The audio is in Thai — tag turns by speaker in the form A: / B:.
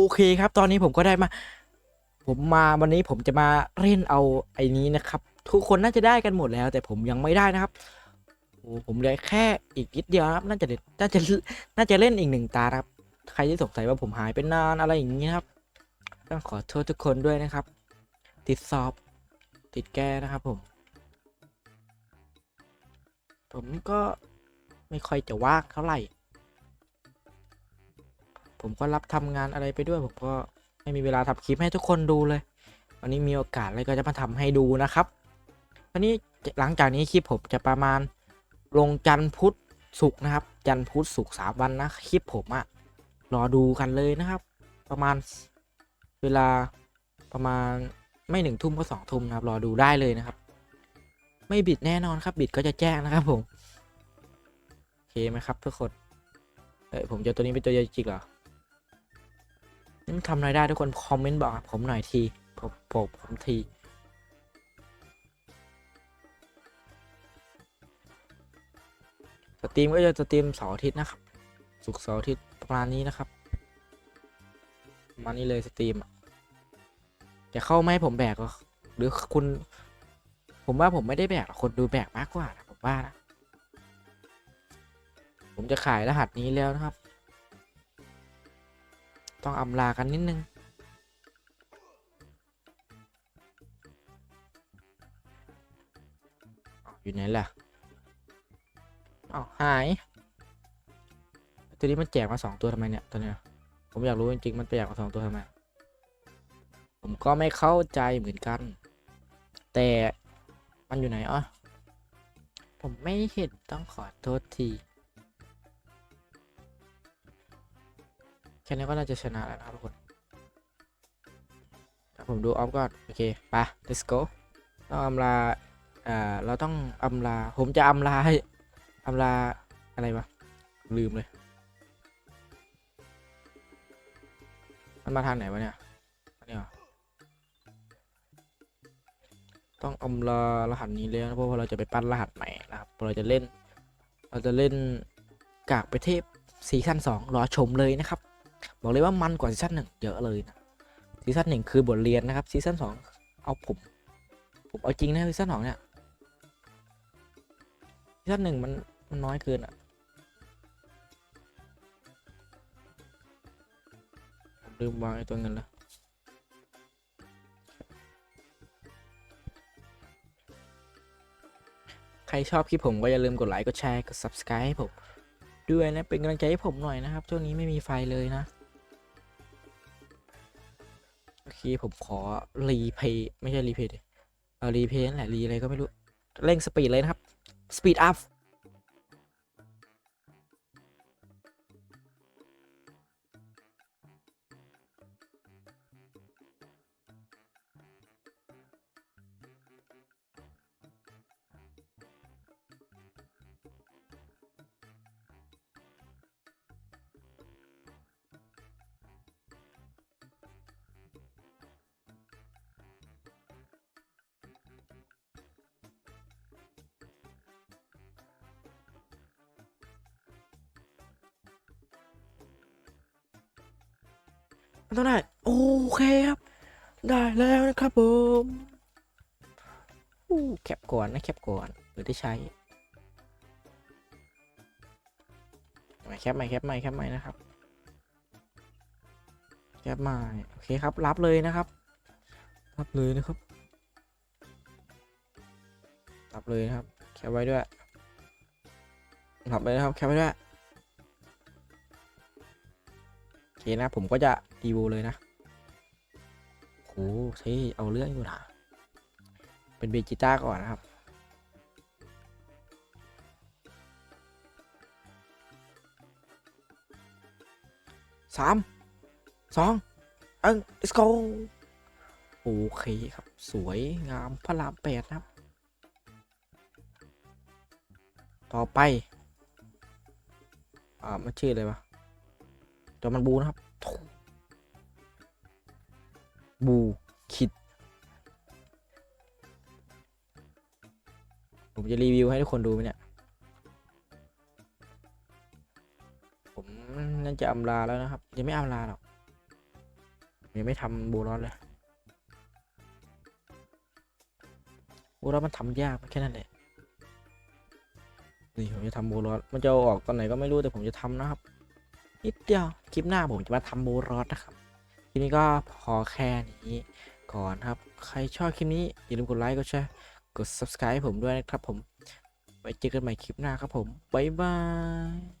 A: โอเคครับ ตอนนี้ผมก็ได้มา ผมมาวันนี้ผมจะมาเล่นเอาไอ้นี้นะครับ ทุกคนน่าจะได้กันหมดแล้ว แต่ผมยังไม่ได้นะครับโอ้ผมเหลือแค่อีกนิดเดียวครับ น่าจะเด็ดน่าจะน่าจะเล่นอีกหนึ่งตาครับ ใครที่สงสัยว่าผมหายไปนานอะไรอย่างนี้ครับต้องขอโทษทุกคนด้วยนะครับ ติดสอบ ติดแก้นะครับผม ผมก็ไม่ค่อยจะว่างเท่าไหร่ ผมก็รับทำงานอะไรไปด้วย ผมก็ไม่มีเวลาทำคลิปให้ทุกคนดูเลย วันนี้มีโอกาสอะไรก็จะมาทำให้ดูนะครับ วันนี้หลังจากนี้คลิปผมจะประมาณลงจันพุธศุกนะครับ จันพุธศุกสามวันนะคลิปผมอะรอดูกันเลยนะครับ ประมาณเวลาประมาณไม่หนึ่งทุ่มก็สองทุ่มนะครับ รอดูได้เลยนะครับ ไม่บิดแน่นอนครับ บิดก็จะแจ้งนะครับผมโอเคไหมครับทุกคนเอ้ยผมเจอตัวนี้เป็นตัวจริงเหรอ นี่มันทำอะไรได้ทุกคนคอมเมนต์บอกผมหน่อยทีผมผมผมทีสตรีมก็จะสตรีมเสาร์อาทิตย์นะครับศุกร์เสาร์อาทิตย์ประมาณนี้นะครับมานี้เลยสตรีมจะเข้าไม่ให้ผมแบกหรือคุณ ผมว่าผมไม่ได้แบกหรอกคนดูแบกมากกว่านะผมว่านะผมจะขายรหัสนี้แล้วนะครับ ต้องอำลากันนิดนึง อยู่ไหนล่ะอ้าวหาย ตัวนี้มันแจกมาสองตัวทำไมเนี่ยตัวเนี้ยผมอยากรู้จริงๆมันแจกมาสองตัวทำไม ผมก็ไม่เข้าใจเหมือนกัน แต่มันอยู่ไหนอะผมไม่เห็นต้องขอโทษที แค่นี้ก็น่าจะชนะแล้วนะครับทุกคนถ้ผมดูออฟก่อน โอเคไป let's go ต้องอำลาอ่าเราต้องอำลา ผมจะอำลาให้อำลาอะไรวะลืมเลย มันมาทางไหนวะเนี่ยอันนี้เหรอต้องอำลารหัสนี้เลยนะเพราะว่าเราจะไปปั้นรหัสใหม่นะครับเราจะเล่น เราจะเล่นกากไปเทพซีซั่นสองรอชมเลยนะครับ บอกเลยว่ามันกว่าซีซั่นหนึ่งเยอะเลยนะซีซั่นหนึ่งคือบทเรียนนะครับซีซั่นสองเอาผมผมเอาจริงนะซีซั่นสองเนี่ยซีซั่นหนึ่งมันมันน้อยเกินอะลืมวางไอ้ตัวเงินแล้วใครชอบคลิปผมก็อย่าลืมกดไลค์ กดแชร์ กด subscribe ให้ผม ด้วยนะ เป็นกำลังใจให้ผมหน่อยนะครับ ช่วงนี้ไม่มีไฟเลยนะ โอเคผมขอรีเพย์ไม่ใช่รีเพย์ดิเอารีเพย์นั่นแหละรีอะไรก็ไม่รู้ เร่งสปีดเลยนะครับสปีดอัพ มันต้องได้ โอเคครับ ได้แล้วนะครับผมอู้แคปก่อนนะแคปก่อนหรือได้ใช้ไม่แคปใหม่แคปใหม่แคปใหม่นะครับแคปใหม่โอเคครับ รับเลยนะครับ รับเลยนะครับ รับเลยนะครับ แคปไว้ด้วยรับเลยนะครับ แคปไว้ด้วย นะ ผมก็จะรีวิวเลยนะโหใช่เอาเรื่องอยู่นะเป็นเบจิต้าก่อนนะครับสามสองเอัง let's go โอเคครับ สวยงามพระรามแปดนะครับ ต่อไป อ่ามันชื่ออะไรวะ จอมันบูนะครับ บูคิด ผมจะรีวิวให้ทุกคนดูไหมเนี่ย ผมน่าจะอำลาแล้วนะครับ ยังไม่อำลาหรอก ยังไม่ทำบูร้อสเลยบูร้อสมันทำยากแค่นั้นแหละนี่ผมจะทำบูรอสมันจะออกตอนไหนก็ไม่รู้แต่ผมจะทำนะครับ นิดเดียว คลิปหน้าผมจะมาทำบูรอสนะครับ คลิปนี้ก็พอแค่นี้ก่อนครับ ใครชอบคลิปนี้ อย่าลืมกดไลค์กดแชร์กด subscribe ผมด้วยนะครับผม ไว้เจอกันใหม่คลิปหน้าครับผม บ๊ายบาย